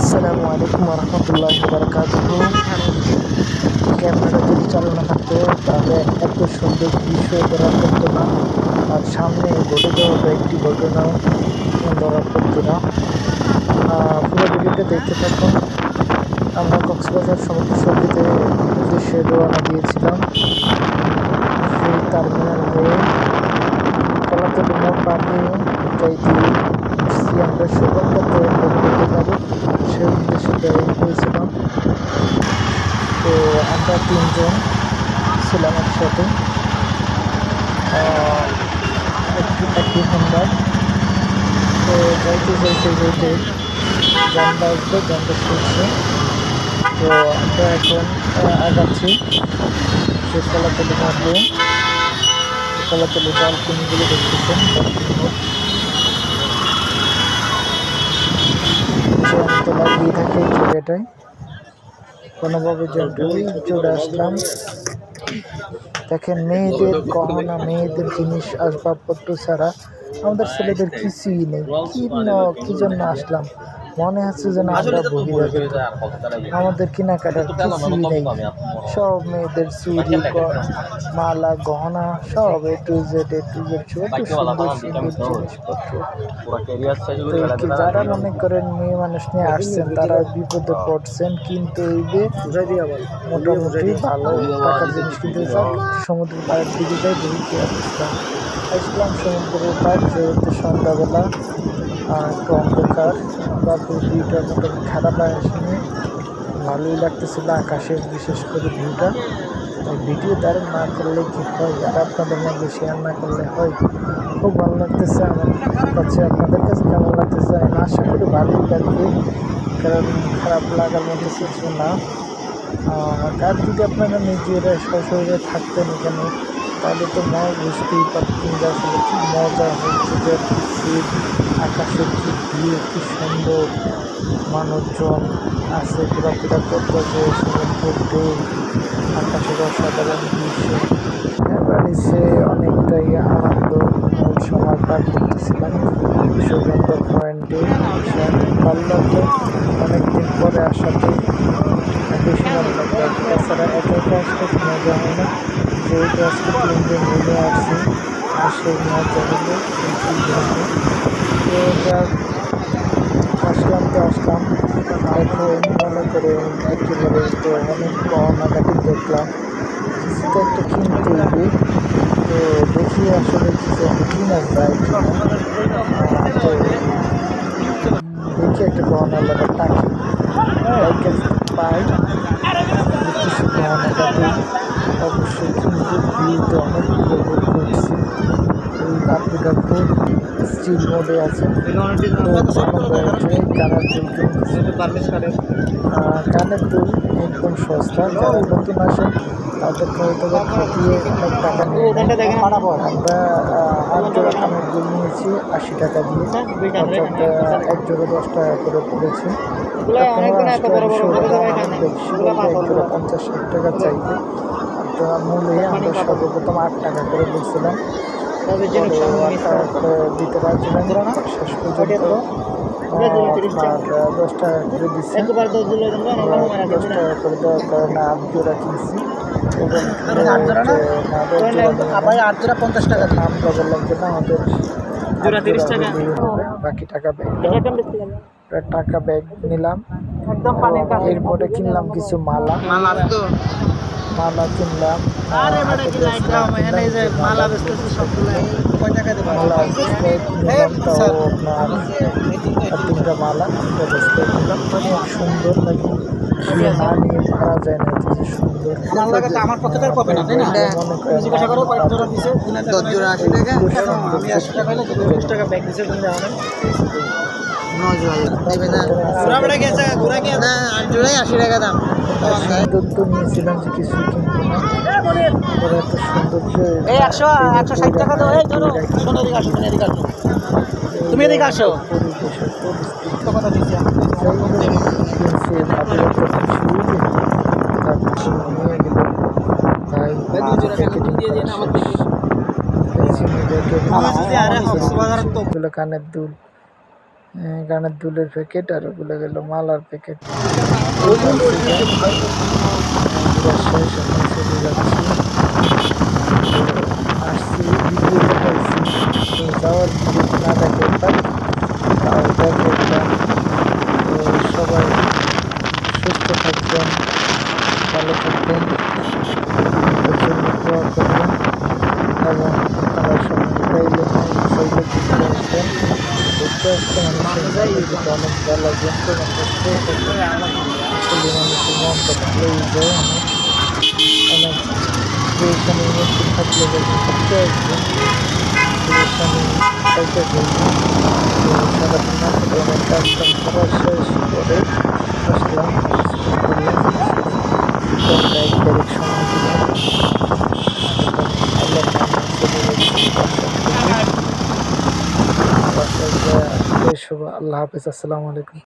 আসসালামু আলাইকুম রহমতুল্লাহ বারকাতুহ ক্যামেরা যদি চালানো থাকতো, তাহলে এত সুন্দর দৃশ্য ধরা পড়তো না। আর সামনে ঘটে যাওয়া একটি ঘটনা ধরা পড়তো না। পুরো ভিডিওটা দেখতে থাকুন। আমরা কক্সবাজার সমুদ্র সৈকতে উদ্দেশ্যে রওনা দিয়েছিলাম, সেই টার্মিনাল হয়ে কলাতলি মোড় পার হয়ে যাইতে আমরা। পরিণত যাব সেই উদ্দেশ্যে বেরিয়ে হয়েছিলাম তো আমরা তিনজন ছিলাম একসাথে। একটি একটি তো যাইতে যাইতে যাইতে জানলা আসবে জানলা শুনছে তো আমরা এখন আগাচ্ছি। সে কলাতলি দিয়ে কলাতলি বালকনিগুলো দেখতেছেন বালকনি তো লাগিয়ে জায়গাটায় কোনোভাবে চলে আসলাম। দেখেন, মেয়েদের গহনা, মেয়েদের জিনিস, আসবাবপত্র ছাড়া আমাদের ছেলেদের কিছুই নেই। কি কি জন্য আসলাম? মনে হচ্ছে যেন আমরা বহিরাগত আমাদের কেনাকাটার কিছুই নেই। সব মেয়েদের চুরি মালা গহনা সব A to Z A to Z ছোট সুন্দর সুন্দর জিনিসপত্র। যারা মনে করেন মেয়ে মানুষ নিয়ে আসছেন তারা বিপদে পড়ছেন কিন্তু এই যে মোটামুটি ভালো টাকার জিনিস কিনতে চান সমুদ্রের পাড়ের দিকে দেখি কি অবস্থা আসলাম সমুদ্রের পাড় যেহেতু সন্ধ্যাবেলা। একটু অন্ধকার। তারপর ভিউটা মোটামুটি খারাপ আসেনি। ভালোই লাগতেছিল আকাশের বিশেষ করে ভিউটা। তাই ভিডিও দারুণ না করলে কি হয়? আর আপনাদের মধ্যে শেয়ার না করলে হয়? খুব ভালো লাগতেছে আমার কাছে। আপনাদের কাছে কেমন লাগতেছে? আমি আশা করি ভালোই লাগবে। কারণ খারাপ লাগার মতো কিছু না। আর যদি আপনারা নিজেরা সশরীরে থাকতেন এখানে তাহলে তো মজা বুঝতেই পারতেন যে আসলে মজা হচ্ছে যে কি শীত আকাশের কি ভিউ কি সুন্দর। মানুষজন আছে ঘোরাফেরা করতেছে সমুদ্রের ঢেউ আকাশের অসাধারণ দৃশ্য। এবারে সে অনেকটাই আনন্দ সময় পার করতেছিলাম সুগন্ধ পয়েন্টে ভীষণ ভালো লাগল অনেকদিন পরে আসাতে বেশি ভালো একা মজা হয় না যেহেতু আজকে তিনজন মিলে আসছি আর সেই মজাগুলো তো আসলাম তো আসলাম। এখন করে একেবারে তো অনেক গহনাগাটি দেখলাম। কিছু তো একটা কিনতে হবে। তো দেখি আসলে কিছু কিনা যায় দেখি একটা গহনার টাকি। বাইকে পাই কিছু গহনাগাটি অবশ্যই কিন্তু ভিউতে অনেক উপভোগ করছি। স্টিল মোডে আছে। কানের দুল কানের দুল একদম সস্তা যারা নতুন আসেন তাদেরকে হয়তো ঠকিয়ে অনেক টাকা নিয়ে আমরা আট জোড়া কানের দুল নিয়েছি আশি টাকা দিয়ে। অর্থাৎ এক জোড়া দশ টাকা করে পড়েছে। পঞ্চাশ ষাট টাকা চাইবে। তো মূলে আমরা সর্বপ্রথম আট টাকা করে বলছিলাম। করে দিতে পারছিলাম না। শেষ পর্যন্ত দশ টাকা করে দিচ্ছি। দশ টাকা করে দেওয়ার কারণে আট জোড়া কিনছি। পঞ্চাশ টাকা। আমরা বললাম যে না আমাদের জোড়া আট 30 টাকা। হলেই হবে। বাকি টাকা ব্যাগ টাকা ব্যাগ নিলাম। একদম এবং এরপরে কিনলাম কিছু মালা। মালা আসতো মালা কিনলাম। আরে বেটা কি লাইট দাও এখানে যে যে মালা বেচতেছে সবগুলো কয় টাকা দেবো? মালা আপনার তিনটা মালা অনেক সুন্দর লাগে। শুয়ে না নিয়ে পারা যায় না এত যে সুন্দর। আমার লাগে তো আমার পক্ষে তো আর পাবে না তাই না? জিজ্ঞাসা করো কয় জোড়া দিছে দশ জোড়া আশি টাকা। আমি আশি টাকা হলে দশ টাকা ব্যাগ দিছে তুমি নিয়েছিলাম যে কিছু সৌন্দর্য এই একশো একশো ষাট টাকা তো এই ধরো তুমি এদিকে আসো কানের দুল। গানের দুলের প্যাকেট আর ওগুলো গেল মালার প্যাকেট চলে যাচ্ছি আসছি ভিডিও দেখাইছি তো যাওয়ার ভিডিও না দেখাইতাম তাও দেখাইতাম তো সবাই সুস্থ থাকবেন ভালো থাকবেন আমাদের জন্য দোয়া করবেন এবং আপনারা সময় পাইলে শৈলে ঘুরতে আসবেন ঘুরতে আসতে মানুষের যেতে অনেক ভালো যন্ত্রণা করতে মানুষের মনটা ভালোই যায় অনেক পরিশ্রমের মধ্যে থাকলে ঘুরতে আসবেন পরিশ্রমী খাইতে সারাদিন অনেক কাজ কাম করা শেষ করে আসলাম اللہ حافظ السلام علیکم۔